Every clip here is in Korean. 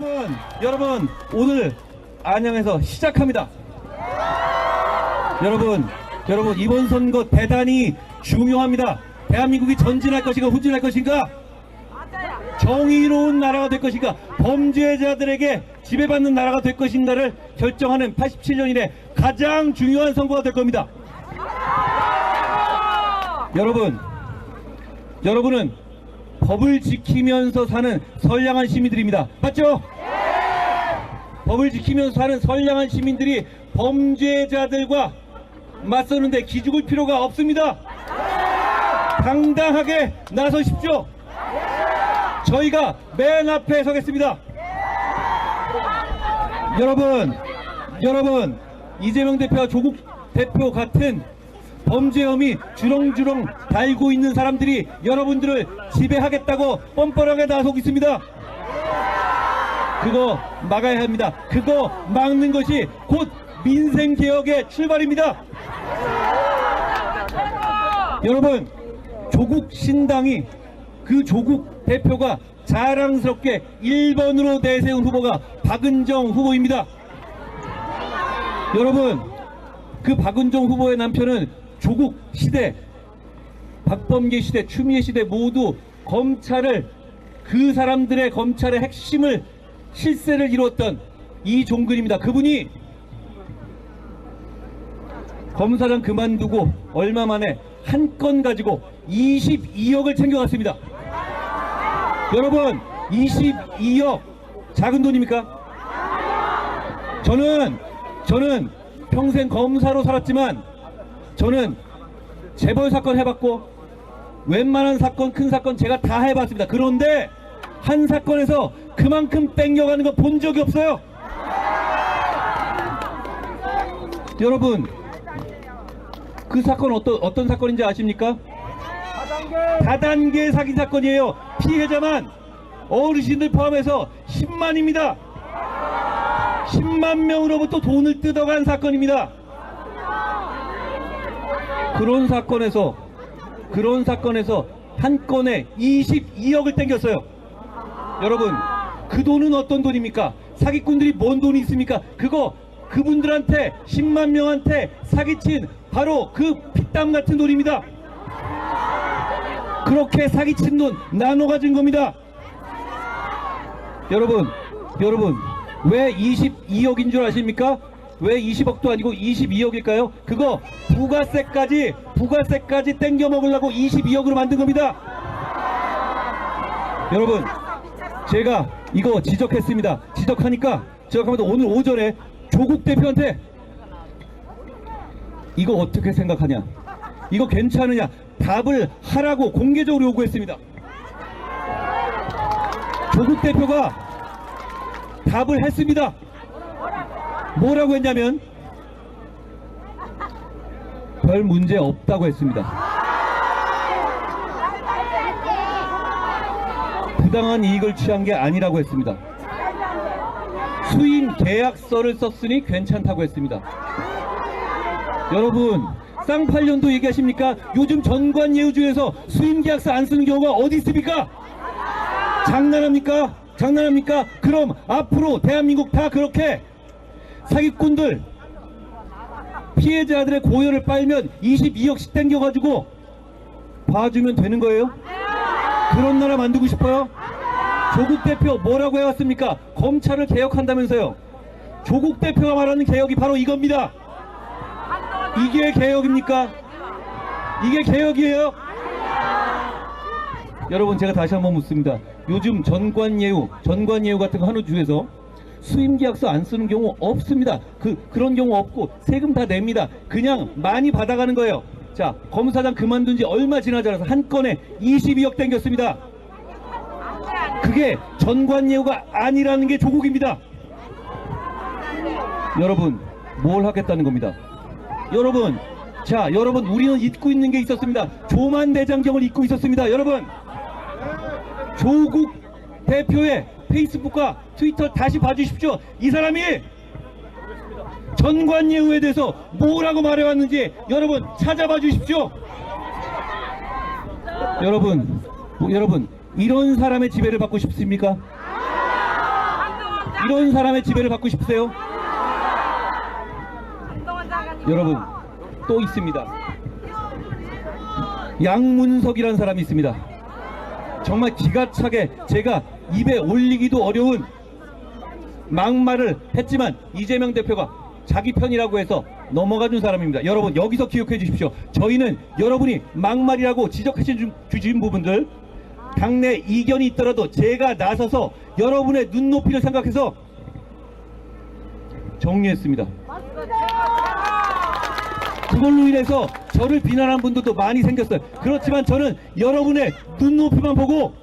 여러분, 여러분 오늘 안양에서 시작합니다. 여러분, 여러분 이번 선거 대단히 중요합니다. 대한민국이 전진할 것인가 후진할 것인가? 정의로운 나라가 될 것인가? 범죄자들에게 지배받는 나라가 될 것인가를 결정하는 87년 이래 가장 중요한 선거가 될 겁니다. 여러분, 여러분은 법을 지키면서 사는 선량한 시민들입니다. 맞죠? 법을 지키면서 사는 선량한 시민들이 범죄자들과 맞서는데 기죽을 필요가 없습니다. 당당하게 나서십시오. 저희가 맨 앞에 서겠습니다. 여러분, 여러분, 이재명 대표와 조국 대표 같은 범죄 혐의 주렁주렁 달고 있는 사람들이 여러분들을 지배하겠다고 뻔뻔하게 나서고 있습니다. 그거 막아야 합니다. 그거 막는 것이 곧 민생 개혁의 출발입니다. 여러분, 조국 신당이 그 조국 대표가 자랑스럽게 1번으로 내세운 후보가 박은정 후보입니다. 여러분, 그 박은정 후보의 남편은 조국 시대, 박범계 시대, 추미애 시대 모두 검찰을 그 사람들의 검찰의 핵심을 실세를 이루었던 이종근입니다. 그분이 검사장 그만두고 얼마 만에 한 건 가지고 22억을 챙겨갔습니다. 여러분, 22억 작은 돈입니까? 저는 저는 평생 검사로 살았지만 저는 재벌 사건 해봤고 웬만한 사건 큰 사건 제가 다 해봤습니다. 그런데 한 사건에서 그만큼 땡겨가는 거 본 적이 없어요. 여러분 그 사건 어떤 어떤 사건인지 아십니까? 다단계 사기 사건이에요. 피해자만 어르신들 포함해서 10만입니다. 10만 명으로부터 돈을 뜯어간 사건입니다. 그런 사건에서 그런 사건에서 한 건에 22억을 땡겼어요. 여러분 그 돈은 어떤 돈입니까? 사기꾼들이 뭔 돈이 있습니까? 그거 그분들한테 10만 명한테 사기친 바로 그 피땀 같은 돈입니다. 그렇게 사기친 돈 나눠 가진 겁니다. 여러분, 여러분, 왜 22억인 줄 아십니까? 왜 20억도 아니고 22억일까요? 그거 부가세까지, 부가세까지 땡겨 먹으려고 22억으로 만든 겁니다. 여러분, 제가 이거 지적했습니다. 지적하니까, 지적하면서 오늘 오전에 조국 대표한테 이거 어떻게 생각하냐? 이거 괜찮으냐? 답을 하라고 공개적으로 요구했습니다. 조국 대표가 답을 했습니다. 뭐라고 했냐면 별 문제 없다고 했습니다. 부당한 이익을 취한 게 아니라고 했습니다. 수임 계약서를 썼으니 괜찮다고 했습니다. 여러분 쌍팔년도 얘기하십니까? 요즘 전관예우주에서 수임계약서 안 쓰는 경우가 어디 있습니까? 장난합니까? 장난합니까? 그럼 앞으로 대한민국 다 그렇게 사기꾼들 피해자들의 고열을 빨면 22억씩 땡겨가지고 봐주면 되는 거예요? 그런 나라 만들고 싶어요? 조국 대표 뭐라고 해왔습니까? 검찰을 개혁한다면서요. 조국 대표가 말하는 개혁이 바로 이겁니다. 이게 개혁입니까? 이게 개혁이에요? 여러분 제가 다시 한번 묻습니다. 요즘 전관예우, 전관예우 같은 거 하는 주에서 수임계약서 안 쓰는 경우 없습니다. 그 그런 경우 없고 세금 다 냅니다. 그냥 많이 받아가는 거예요. 자 검사장 그만둔 지 얼마 지나지 않아서 한 건에 22억 땡겼습니다. 그게 전관예우가 아니라는 게 조국입니다. 여러분 뭘 하겠다는 겁니다. 여러분 자 여러분 우리는 잊고 있는 게 있었습니다. 조만 대장경을 잊고 있었습니다. 여러분 조국 대표의 페이스북과 트위터 다시 봐주십시오. 이 사람이 전관예우에 대해서 뭐라고 말해왔는지 여러분 찾아봐 주십시오. 여러분, 뭐, 여러분 이런 사람의 지배를 받고 싶습니까? 이런 사람의 지배를 받고 싶으세요? 여러분 또 있습니다. 양문석이라는 사람이 있습니다. 정말 기가 차게 제가 입에 올리기도 어려운 막말을 했지만 이재명 대표가 자기 편이라고 해서 넘어가 준 사람입니다. 여러분 여기서 기억해 주십시오. 저희는 여러분이 막말이라고 지적해 주- 주신 부분들 당내 이견이 있더라도 제가 나서서 여러분의 눈높이를 생각해서 정리했습니다. 그걸로 인해서 저를 비난한 분들도 많이 생겼어요. 그렇지만 저는 여러분의 눈높이만 보고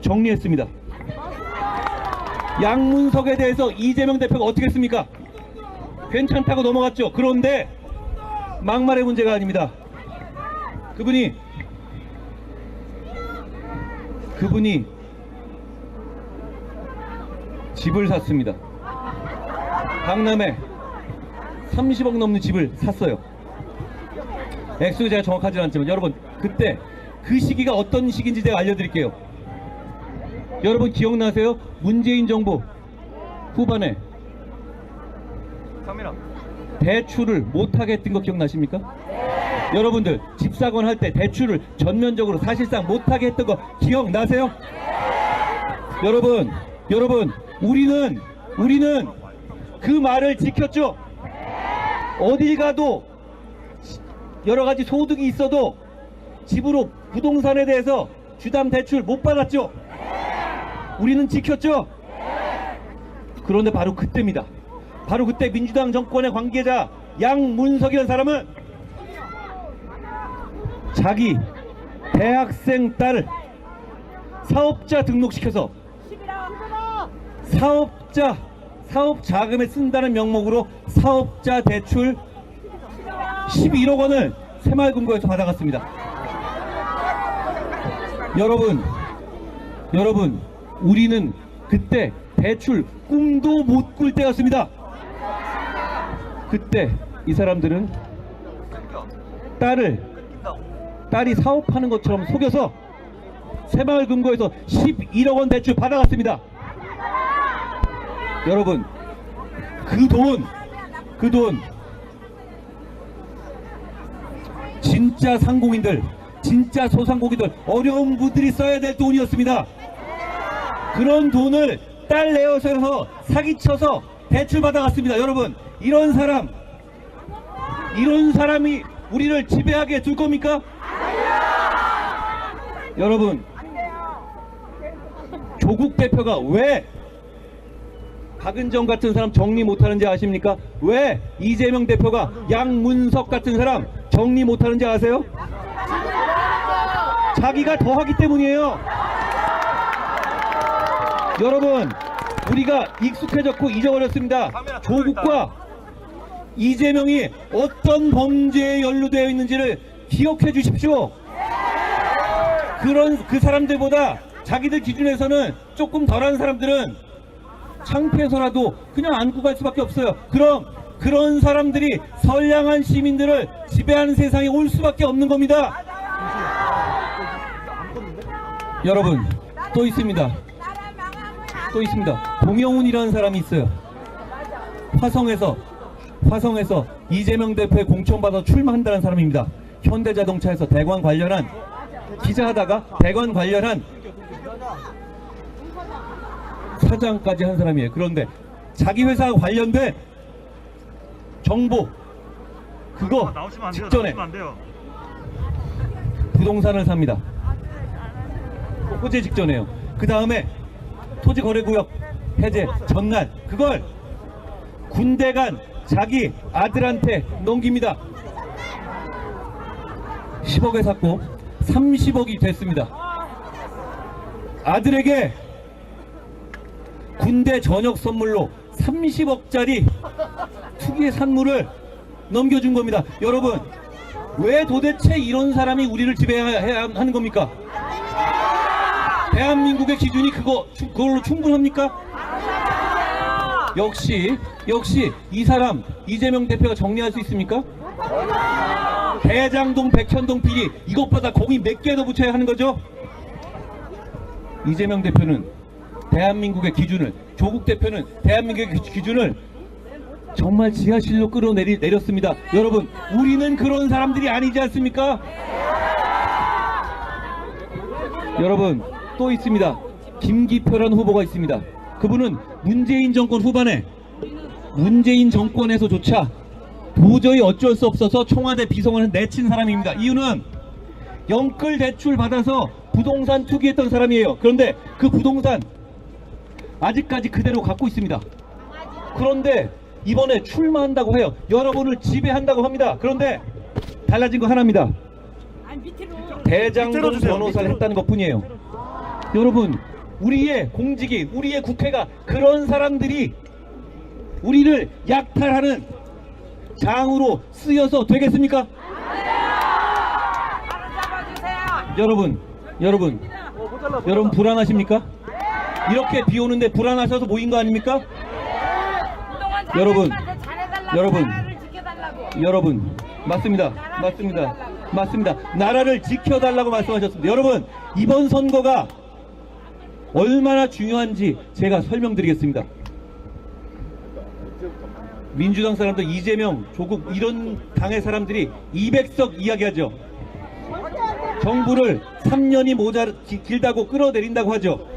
정리했습니다. 양문석에 대해서 이재명 대표가 어떻게 했습니까? 괜찮다고 넘어갔죠. 그런데 막말의 문제가 아닙니다. 그분이 그분이 집을 샀습니다. 강남에 30억 넘는 집을 샀어요. 액수가 제가 정확하지 않지만 여러분 그때 그 시기가 어떤 시기인지 제가 알려드릴게요. 여러분 기억나세요? 문재인 정부 후반에. 대출을 못하게 했던 거 기억나십니까? 여러분들 집사건 할 때 대출을 전면적으로 사실상 못하게 했던 거 기억나세요? 여러분 여러분 우리는 우리는 그 말을 지켰죠 어딜 가도 여러 가지 소득이 있어도 집으로 부동산에 대해서 주담 대출 못 받았죠? 우리는 지켰죠? 그런데 바로 그때입니다. 바로 그때 민주당 정권의 관계자 양문석이라는 사람은 자기 대학생 딸을 사업자 등록시켜서 사업자 사업 자금에 쓴다는 명목으로 사업자 대출 11억 원을 새마을금고에서 받아갔습니다. 여러분, 여러분, 우리는 그때 대출 꿈도 못 꿀 때였습니다. 그때 이 사람들은 딸을 딸이 사업하는 것처럼 속여서 새마을금고에서 11억 원 대출 받아갔습니다. 여러분, 그 돈, 그 돈, 진짜 상공인들, 진짜 소상공인들, 어려운 분들이 써야 될 돈이었습니다. 그런 돈을 딸 내어서 사기쳐서 대출 받아갔습니다. 여러분, 이런 사람, 이런 사람이 우리를 지배하게 둘 겁니까? 여러분, 조국 대표가 왜 박은정 같은 사람 정리 못하는지 아십니까? 왜 이재명 대표가 양문석 같은 사람 정리 못하는지 아세요? 자기가 더 하기 때문이에요. 여러분, 우리가 익숙해졌고 잊어버렸습니다. 조국과 이재명이 어떤 범죄에 연루되어 있는지를 기억해 주십시오. 그런 그 사람들보다 자기들 기준에서는 조금 덜한 사람들은 창피해서라도 그냥 안고 갈 수밖에 없어요. 그럼 그런 사람들이 선량한 시민들을 지배하는 세상이 올 수밖에 없는 겁니다. 여러분 또 있습니다. 또 있습니다. 동영훈이라는 사람이 있어요. 화성에서 화성에서 이재명 대표의 공천받아 출마한다는 사람입니다. 현대자동차에서 대관 관련한 기자하다가 대관 관련한 사장까지 한 사람이에요. 그런데 자기 회사와 관련된 정보 그거 돼요. 직전에. 부동산을 삽니다. 호재 직전에요. 그 다음에 토지거래구역 해제 전날 그걸 군대 간 자기 아들한테 넘깁니다. 10억에 샀고 30억이 됐습니다. 아들에게 군대 저녁 선물로 30억짜리 투기의 산물을 넘겨준 겁니다. 여러분, 왜 도대체 이런 사람이 우리를 지배해야 하는 겁니까? 대한민국의 기준이 그거 추- 그걸로 충분합니까? 역시 역시 이 사람 이재명 대표가 정리할 수 있습니까? 대장동 백현동 비리 이것보다 공이 몇 개 더 붙여야 하는 거죠? 이재명 대표는 대한민국의 기준을 조국 대표는 대한민국의 기- 기준을 정말 지하실로 끌어내리 내렸습니다. 여러분, 우리는 그런 사람들이 아니지 않습니까? 여러분, 또 있습니다. 김기표라는 후보가 있습니다. 그분은 문재인 정권 후반에 문재인 정권에서조차 도저히 어쩔 수 없어서 청와대 비서관을 내친 사람입니다. 이유는 영끌 대출 받아서 부동산 투기했던 사람이에요. 그런데 그 부동산 아직까지 그대로 갖고 있습니다. 그런데 이번에 출마한다고 해요. 여러분을 지배한다고 합니다. 그런데 달라진 거 하나입니다. 대장동. 변호사를. 했다는 것 뿐이에요. 여러분, 우리의 공직이, 우리의 국회가 그런 사람들이 우리를 약탈하는 장으로 쓰여서 되겠습니까? 잡아주세요. 여러분, 여러분, 어, 여러분. 불안하십니까? 이렇게 비 오는데 불안하셔서 모인 거 아닙니까? 여러분, 여러분. 여러분, 맞습니다. 맞습니다. 맞습니다. 나라를 지켜달라고 말씀하셨습니다. 여러분, 이번 선거가 얼마나 중요한지 제가 설명드리겠습니다. 민주당 사람들 이재명, 조국 이런 당의 사람들이 200석 이야기하죠. 정부를 3년이 모자 기- 길다고 끌어내린다고 하죠.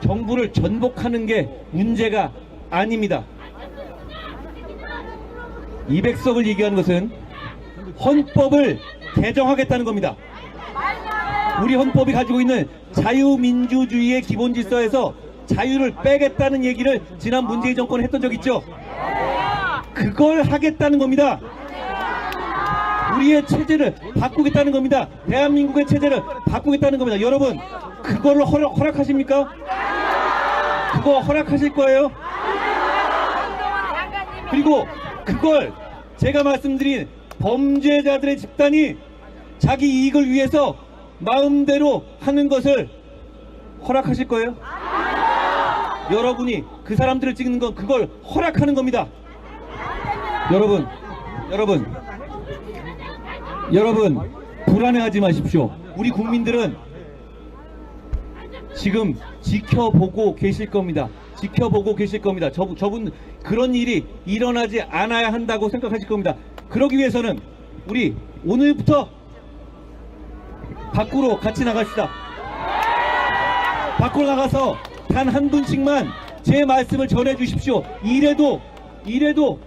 정부를 전복하는 게 문제가 아닙니다. 200석을 얘기하는 것은 헌법을 개정하겠다는 겁니다. 우리 헌법이 가지고 있는 자유민주주의의 기본 질서에서 자유를 빼겠다는 얘기를 지난 문재인 정권이 했던 적 있죠. 그걸 하겠다는 겁니다. 우리의 체제를 바꾸겠다는 겁니다. 대한민국의 체제를 바꾸겠다는 겁니다. 여러분, 그거를 허락, 허락하십니까? 그거 허락하실 거예요? 그리고 그걸 제가 말씀드린 범죄자들의 집단이 자기 이익을 위해서 마음대로 하는 것을 허락하실 거예요? 여러분이 그 사람들을 찍는 건 그걸 허락하는 겁니다. 여러분, 여러분, 여러분, 불안해하지 마십시오. 우리 국민들은 지금 지켜보고 계실 겁니다. 지켜보고 계실 겁니다. 저, 저분 그런 일이 일어나지 않아야 한다고 생각하실 겁니다. 그러기 위해서는 우리 오늘부터 밖으로 같이 나갑시다. 밖으로 나가서 단 한 분씩만 제 말씀을 전해 주십시오. 이래도 이래도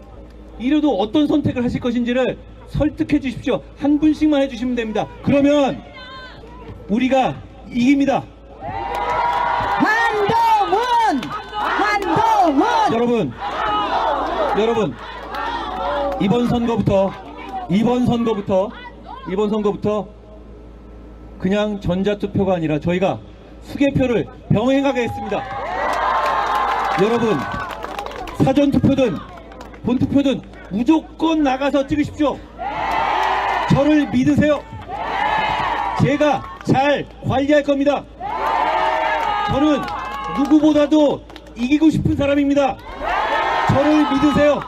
이래도 어떤 선택을 하실 것인지를 설득해 주십시오. 한 분씩만 해 주시면 됩니다. 그러면 우리가 이깁니다. 한동훈! 한동훈! 여러분, 여러분, 이번 선거부터, 이번 선거부터, 이번 선거부터 그냥 전자투표가 아니라 저희가 수개표를 병행하게 했습니다. 여러분, 사전투표든 본투표든 무조건 나가서 찍으십시오. 저를 믿으세요. 제가 잘 관리할 겁니다. 저는 누구보다도 이기고 싶은 사람입니다. 저를 믿으세요.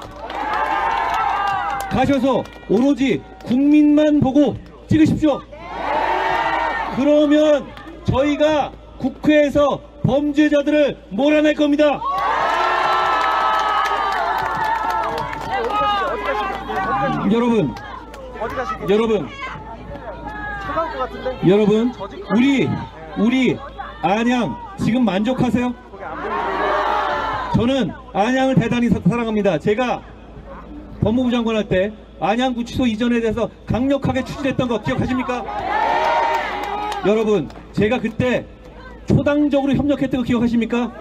가셔서 오로지 국민만 보고 찍으십시오. 그러면 저희가 국회에서 범죄자들을 몰아낼 겁니다. 여러분? 여러분? 여러분, 우리, 우리 안양 지금 만족하세요? 저는 안양을 대단히 사- 사랑합니다. 제가 법무부 장관 할 때 안양구치소 이전에 대해서 강력하게 추진했던 거 기억하십니까? 여러분, 제가 그때 초당적으로 협력했던 거 기억하십니까?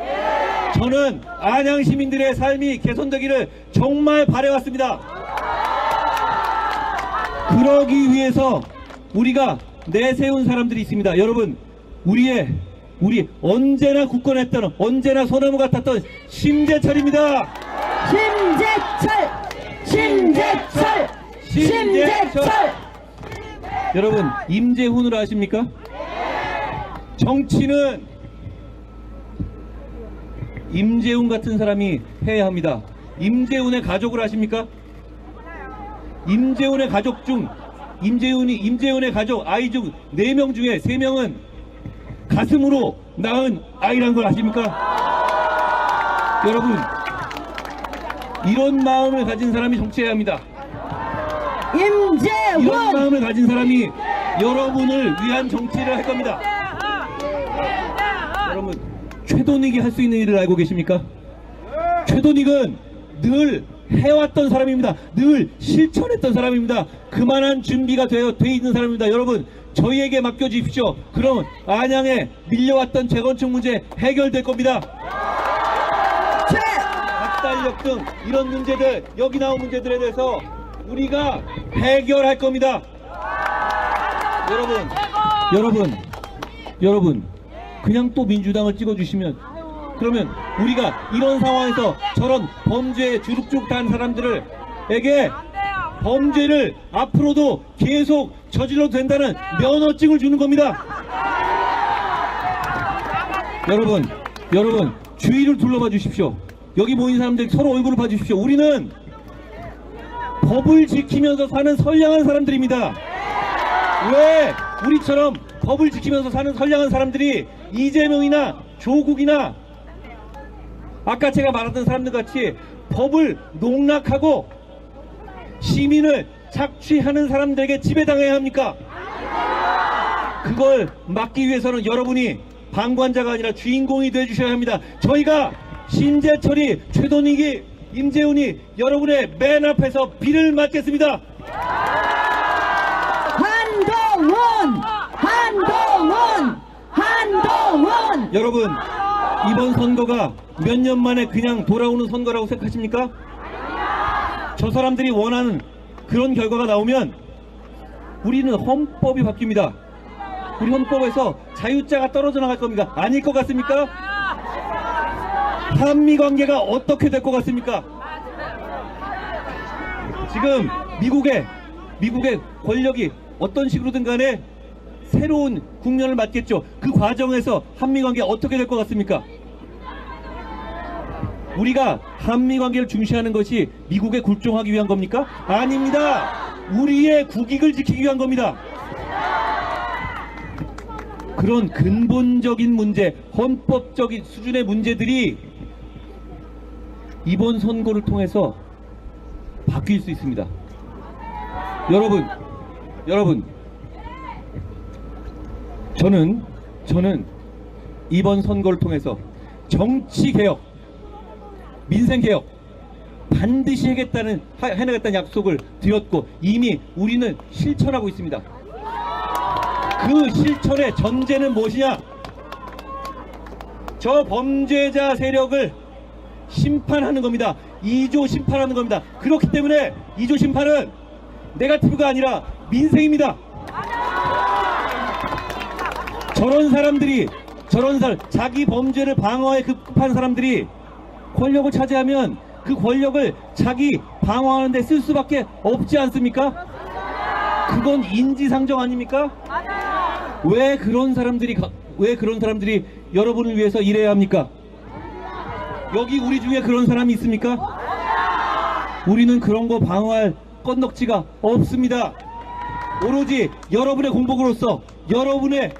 저는 안양 시민들의 삶이 개선되기를 정말 바래왔습니다. 그러기 위해서 우리가 내세운 사람들이 있습니다. 여러분, 우리의 우리 언제나 굳건했던 언제나 소나무 같았던 심재철입니다. 심재철! 심재철! 심재철! 여러분, 임재훈을 아십니까? 정치는 임재훈 같은 사람이 해야 합니다. 임재훈의 가족을 아십니까? 임재훈의 가족 중 임재훈이 임재훈의 가족 아이 중네명 중에 세명은 가슴으로 낳은 아이란 걸 아십니까? 여러분 이런 마음을 가진 사람이 정치해야 합니다. 이런 임재훈 마음을 가진 사람이 여러분을 위한 정치를 할 겁니다. 여러분 최도닉이 할 수 있는 일을 알고 계십니까? 최도닉은 늘 해왔던 사람입니다. 늘 실천했던 사람입니다. 그만한 준비가 되어 돼 있는 사람입니다. 여러분 저희에게 맡겨주십시오. 그럼 안양에 밀려왔던 재건축 문제 해결될 겁니다. 최 박달력 등 이런 문제들 여기 나온 문제들에 대해서 우리가 해결할 겁니다. 여러분, 여러분, 여러분, 그냥 또 민주당을 찍어주시면 그러면 우리가 이런 상황에서 저런 범죄에 주룩주룩 단 사람들에게 범죄를 앞으로도 계속 저질러도 된다는 면허증을 주는 겁니다. 여러분, 여러분, 주위를 둘러봐 주십시오. 여기 모인 사람들 서로 얼굴을 봐 주십시오. 우리는 법을 지키면서 사는 선량한 사람들입니다. 왜 우리처럼 법을 지키면서 사는 선량한 사람들이 이재명이나 조국이나 아까 제가 말했던 사람들 같이 법을 농락하고 시민을 착취하는 사람들에게 지배당해야 합니까? 그걸 막기 위해서는 여러분이 방관자가 아니라 주인공이 되어주셔야 합니다. 저희가 신재철이, 최돈익이, 임재훈이 여러분의 맨 앞에서 비를 맞겠습니다. 한동훈 한동훈 한동훈 여러분 이번 선거가 몇 년 만에 그냥 돌아오는 선거라고 생각하십니까? 저 사람들이 원하는 그런 결과가 나오면 우리는 헌법이 바뀝니다. 우리 헌법에서 자유자가 떨어져 나갈 겁니다. 아닐 것 같습니까? 한미 관계가 어떻게 될 것 같습니까? 지금 미국의 미국의 권력이 어떤 식으로든 간에 새로운 국면을 맞겠죠. 그 과정에서 한미 관계 어떻게 될 것 같습니까? 우리가 한미 관계를 중시하는 것이 미국에 굴종하기 위한 겁니까? 아닙니다. 우리의 국익을 지키기 위한 겁니다. 그런 근본적인 문제, 헌법적인 수준의 문제들이 이번 선거를 통해서 바뀔 수 있습니다. 여러분, 여러분, 저는 저는 이번 선거를 통해서 정치 개혁, 민생 개혁 반드시 하겠다는 하- 해내겠다는 약속을 드렸고 이미 우리는 실천하고 있습니다. 그 실천의 전제는 무엇이냐? 저 범죄자 세력을 심판하는 겁니다. 2조 심판하는 겁니다. 그렇기 때문에 2조 심판은 네가티브가 아니라 민생입니다. 저런 사람들이 저런 사람 자기 범죄를 방어에 급급한 사람들이 권력을 차지하면 그 권력을 자기 방어하는 데 쓸 수밖에 없지 않습니까? 그건 인지상정 아닙니까? 왜 그런 사람들이 가- 왜 그런 사람들이 여러분을 위해서 일해야 합니까? 여기 우리 중에 그런 사람이 있습니까? 우리는 그런 거 방어할 건덕지가 없습니다. 오로지 여러분의 공복으로서 여러분의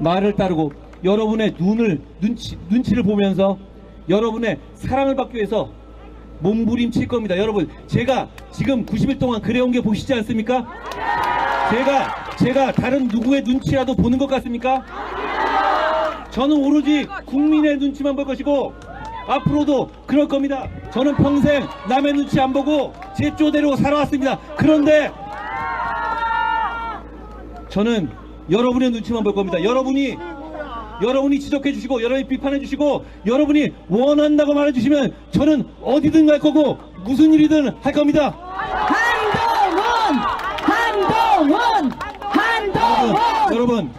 말을 따르고 여러분의 눈을 눈치, 눈치를 보면서 여러분의 사랑을 받기 위해서 몸부림칠 겁니다. 여러분, 제가 지금 90일 동안 그래온 게 보시지 않습니까? 제가 제가 다른 누구의 눈치라도 보는 것 같습니까? 저는 오로지 국민의 눈치만 볼 것이고 앞으로도 그럴 겁니다. 저는 평생 남의 눈치 안 보고 제 쪼대로 살아왔습니다. 그런데 저는 여러분의 눈치만 볼 겁니다. 여러분이 여러분이 지적해 주시고 여러분이 비판해 주시고 여러분이 원한다고 말해 주시면 저는 어디든 갈 거고 무슨 일이든 할 겁니다. 한동훈 한동훈 한동훈 여러분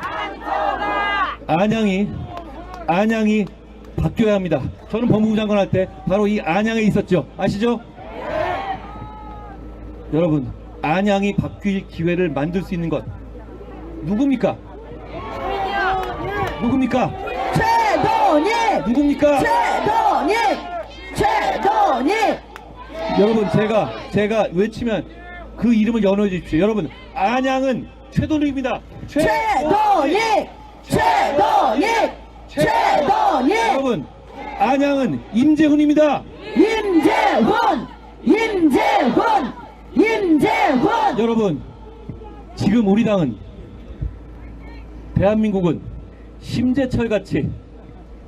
안양이 안양이 바뀌어야 합니다. 저는 법무부 장관 할 때 바로 이 안양에 있었죠. 아시죠? 여러분 안양이 바뀔 기회를 만들 수 있는 것 누굽니까? 누굽니까? 최동익 누굽니까? 최동익 최동익 여러분 제가 제가 외치면 그 이름을 연호해 주십시오. 여러분 안양은 최도익입니다. 최 최동익 최동익 최동익 여러분 안양은 임재훈입니다. 임재훈 임재훈 임재훈 여러분 지금 우리 당은 대한민국은 심재철 같이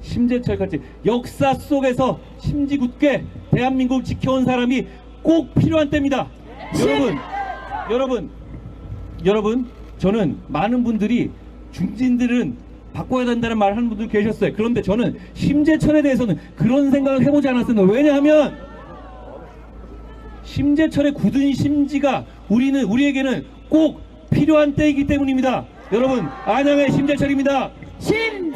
심재철 같이 역사 속에서 심지궂게 대한민국을 지켜온 사람이 꼭 필요한 때입니다. 심- 여러분 여러분 여러분 저는 많은 분들이 중진들은 바꿔야 된다는 말 하는 분들 계셨어요. 그런데 저는 심재철에 대해서는 그런 생각을 해보지 않았습니다. 왜냐하면 심재철의 굳은 심지가 우리는 우리에게는 꼭 필요한 때이기 때문입니다. 여러분 안양의 심재철입니다. 심